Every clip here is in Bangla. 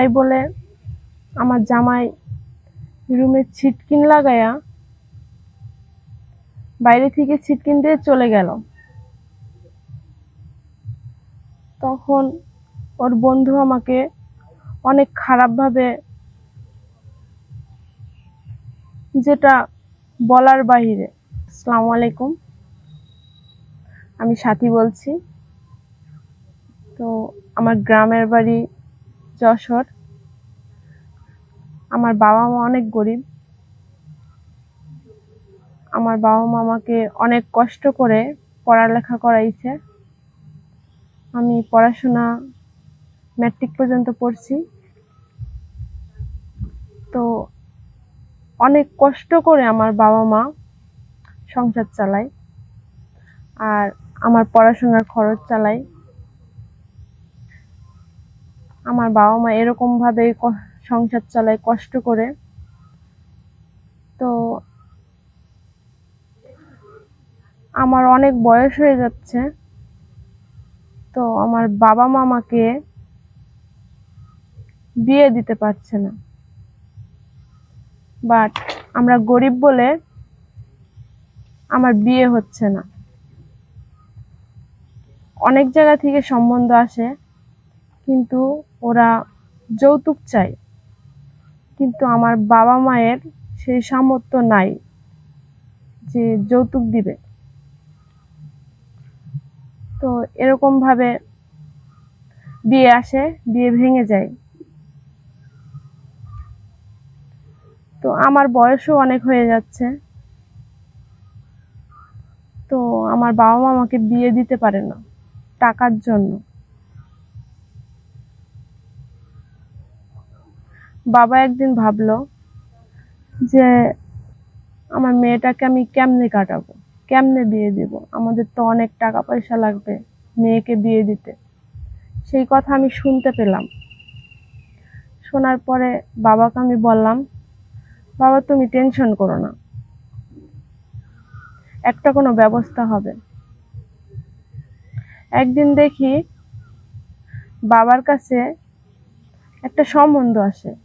তাই বলে আমার জামাই রুমে ছিটকিন লাগায়া বাইরে থেকে ছিটকিন দিয়ে চলে গেল। তখন ওর বন্ধু আমাকে অনেক খারাপভাবে যেটা বলার বাহিরে, আসসালামু আলাইকুম, আমি সাথী বলছি। তো আমার গ্রামের বাড়ি যশোর। আমার বাবা মা অনেক গরিব। আমার বাবা মা আমাকে অনেক কষ্ট করে পড়ালেখা করাইছে। আমি পড়াশোনা ম্যাট্রিক পর্যন্ত পড়ছি। তো অনেক কষ্ট করে আমার বাবা মা সংসার চালায়। আর আমার পড়াশোনার খরচ চালায়। আমার বাবা মা এরকম ভাবে সংসার চালায় কষ্ট করে। তো আমার অনেক বয়স হয়ে যাচ্ছে। তো আমার বাবা মা আমাকে বিয়ে দিতে পারছে না। বাট আমরা গরিব বলে আমার বিয়ে হচ্ছে না। অনেক জায়গা থেকে সম্বন্ধ আসে, কিন্তু ওরা যৌতুক চায়। কিন্তু আমার বাবা মায়ের সেই সামর্থ্য নাই যে যৌতুক দিবে। তো এরকম ভাবে বিয়ে আসে, বিয়ে ভেঙে যায়। তো আমার বয়সও অনেক হয়ে যাচ্ছে। তো আমার বাবা মা আমাকে বিয়ে দিতে পারে না টাকার জন্য। বাবা একদিন ভাবলো যে আমার মেয়েটাকে আমি কেমনে কাটাবো? কেমনে বিয়ে দিব? আমাদের তো অনেক টাকা পয়সা লাগবে মেয়েকে বিয়ে দিতে। সেই কথা আমি শুনতে পেলাম। শোনার পরে বাবাকে আমি বললাম, বাবা, তুমি টেনশন করো না। একটা কোনো ব্যবস্থা হবে। একদিন দেখি বাবার কাছে একটা সম্বন্ধ আসে।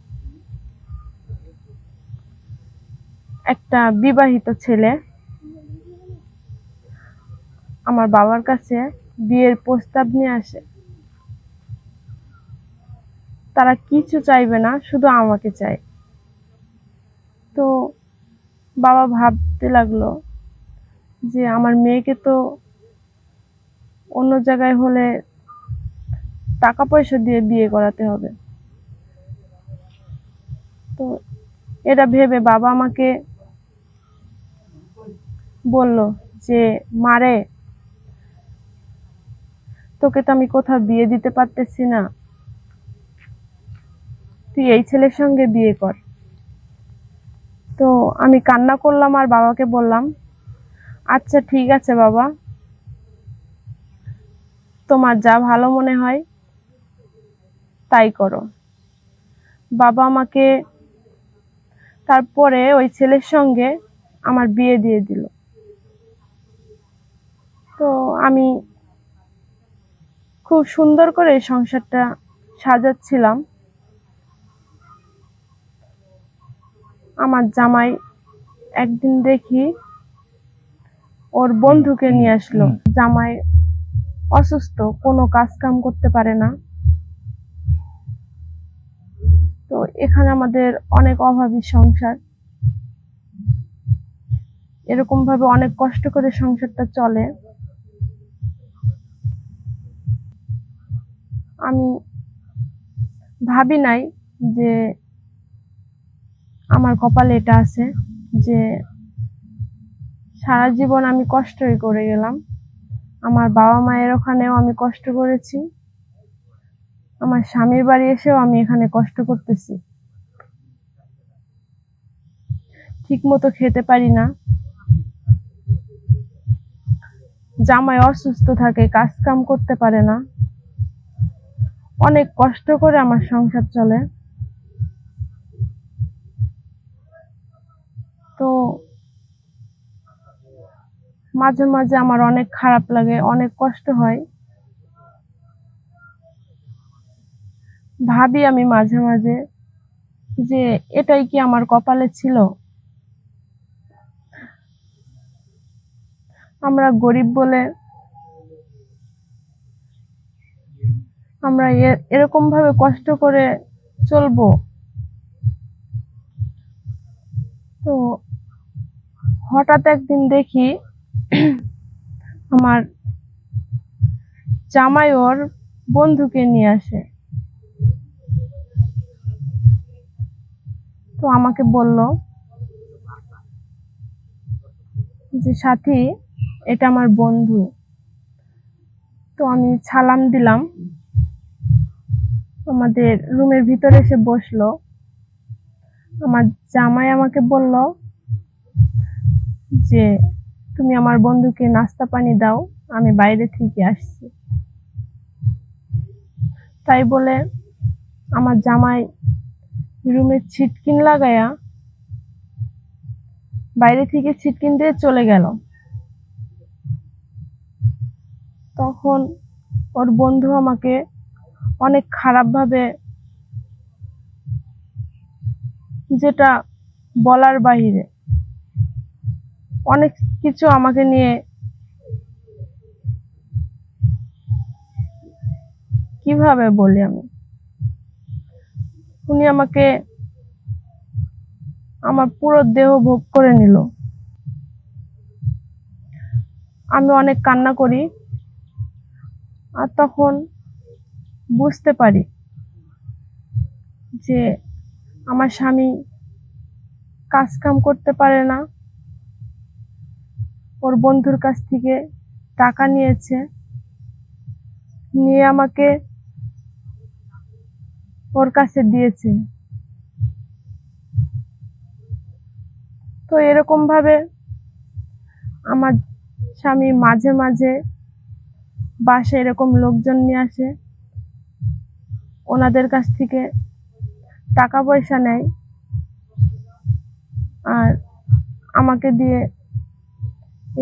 একটা বিবাহিত ছেলে আমার বাবার কাছে বিয়ের প্রস্তাব নিয়ে আসে। তারা কিছু চাইবে না, শুধু আমাকে চায়। তো বাবা ভাবতে লাগল যে আমার মেয়েকে তো অন্য জায়গায় হলে টাকা পয়সা দিয়ে বিয়ে করাতে হবে। তো এটা ভেবে বাবা আমাকে বলল যে মারে তোকে তো আমি কোথাও বিয়ে দিতে পারতেছি না। তুই এই ছেলের সঙ্গে বিয়ে কর। তো আমি কান্না করলাম আর বাবাকে বললাম আচ্ছা ঠিক আছে বাবা। তোমার যা ভালো মনে হয়, তাই করো। বাবা আমাকে তারপরে ওই ছেলের সঙ্গে আমার বিয়ে দিয়ে দিল। তো আমি খুব সুন্দর করে সংসারটা সাজাচ্ছিলাম। আমার জামাই একদিন দেখি ওর বন্ধুকে নিয়ে আসলো। জামাই অসুস্থ, কোনো কাজ কাম করতে পারে না। তো এখানে আমাদের অনেক অভাবী সংসার। এরকম ভাবে অনেক কষ্ট করে সংসারটা চলে। আমি ভাবি নাই যে আমার কপালে এটা আছে যে সারা জীবন আমি কষ্টই করে গেলাম। আমার বাবা মায়ের ওখানেও আমি কষ্ট করেছি। আমার স্বামীর বাড়ি এসেও আমি এখানে কষ্ট করতেছি। ঠিক মতো খেতে পারি না। জামাই অসুস্থ থাকে কাজ কাম করতে পারে না। অনেক কষ্ট করে আমার সংসার চলে। তো মাঝে মাঝে আমার অনেক খারাপ লাগে, অনেক কষ্ট হয়। ভাবি আমি মাঝে মাঝে যে এটাই কি আমার কপালে ছিল? আমরা গরিব বলে আমরা এরকম ভাবে কষ্ট করে চলবো। তো হঠাৎ একদিন দেখি আমার জামাই ওর বন্ধুকে নিয়ে আসে। তো আমাকে বলল যে, সাথী, এটা আমার বন্ধু। তো আমি সালাম দিলাম। আমাদের রুমের ভিতরে এসে বসল। আমার জামাই আমাকে বলল যে, তুমি আমার বন্ধুকে নাস্তা পানি দাও, আমি বাইরে থেকে আসছি। তাই বলে আমার জামাই রুমে ছিটকিন লাগায়া বাইরে থেকে ছিটকিন দিয়ে চলে গেল। তখন ওর বন্ধু আমাকে অনেক খারাপভাবে যেটা বলার বাহিরে। অনেক কিছু আমাকে নিয়ে কীভাবে বলি আমি? উনি আমাকে আমার পুরো দেহ ভোগ করে নিল। আমি অনেক কান্না করি। আর তখন বুঝতে পারি যে আমার স্বামী কাজ কাম করতে পারে না। ওর বন্ধুর কাছ থেকে টাকা নিয়েছে। নিয়ে আমাকে ওর কাছে দিয়েছে। তো এরকম ভাবে আমার স্বামী মাঝে মাঝে বাসে এরকম লোকজন নিয়ে আসে। ওনাদের কাছ থেকে টাকা পয়সা নেয় আর আমাকে দিয়ে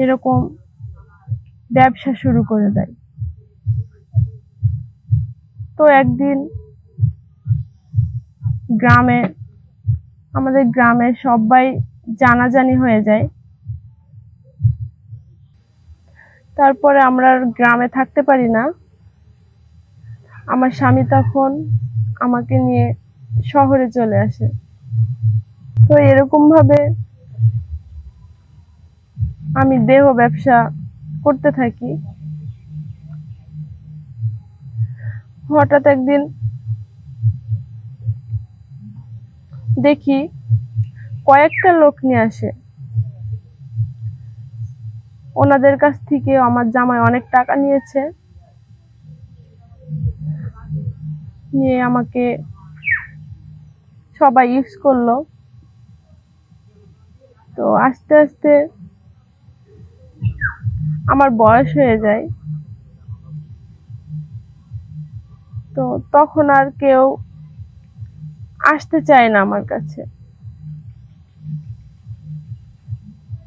এরকম ব্যবসা শুরু করে দেয়। তো একদিন গ্রামে, আমাদের গ্রামে সবাই জানাজানি হয়ে যায়। তারপরে আমরা গ্রামে থাকতে পারি না। আমার স্বামী তখন আমাকে নিয়ে শহরে চলে আসে। তো এরকম ভাবে আমি দেহ ব্যবসা করতে থাকি। হঠাৎ একদিন দেখি কয়েকটা লোক নিয়ে আসে। ওনাদের কাছ থেকে আমার জামাই অনেক টাকা নিয়েছে। নিয়ে আমাকে সবাই ইউজ করল। তো আস্তে আস্তে আমার বয়স হয়ে যায়। তো তখন আর কেউ আসতে চায় না আমার কাছে।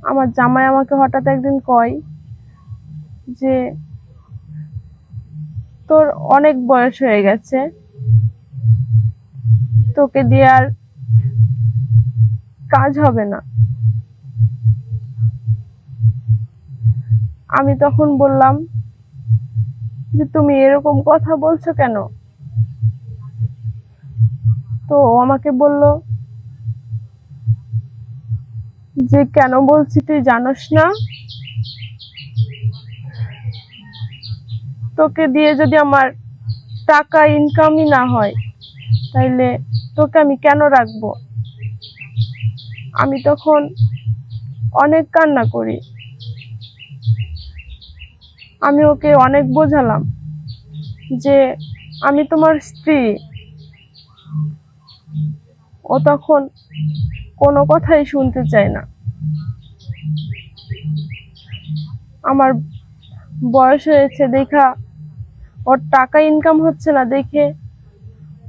আমার জামাই আমাকে হঠাৎ একদিন কয় যে, তোর অনেক বয়স হয়ে গেছে। তোকে দিয়ে আর কাজ হবে না। আমি তখন বললাম, যে তুমি এরকম কথা বলছো কেন? তো আমাকে বলল, যে কেন বলছি তুই জানোস না? তোকে দিয়ে যদি আমার টাকা ইনকামই না হয়, তাইলে তোকে আমি কেন রাখব? আমি তখন অনেক কান্না করি। আমি ওকে অনেক বোঝালাম যে আমি তোমার স্ত্রী। ও তখন কোনো কথাই শুনতে চায় না। আমার বয়স হয়েছে দেখা। ওর টাকা ইনকাম হচ্ছে না দেখে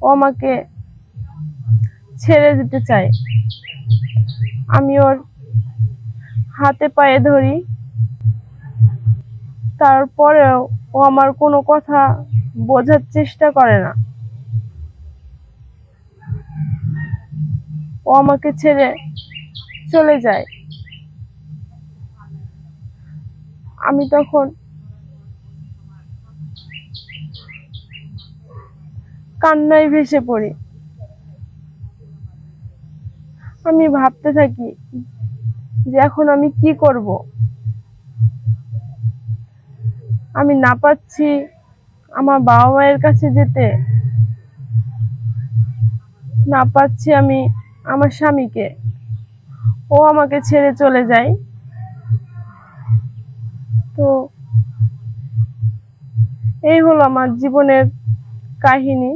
ও আমাকে ছেড়ে দিতে চায় আমি ওর হাতে পায়ে ধরি। তারপরেও ও আমার কোনো কথা বোঝার চেষ্টা করে না। ও আমাকে ছেড়ে চলে যায়। আমি তখন কান্নায় ভেসে পড়ি। আমি ভাবতে থাকি যে এখন আমি কি করব। আমি না পাচ্ছি আমার বাবা মায়ের কাছে যেতে। না পাচ্ছি আমি আমার স্বামীকে। ও আমাকে ছেড়ে চলে যায়। তো এই হলো আমার জীবনের কাহিনী।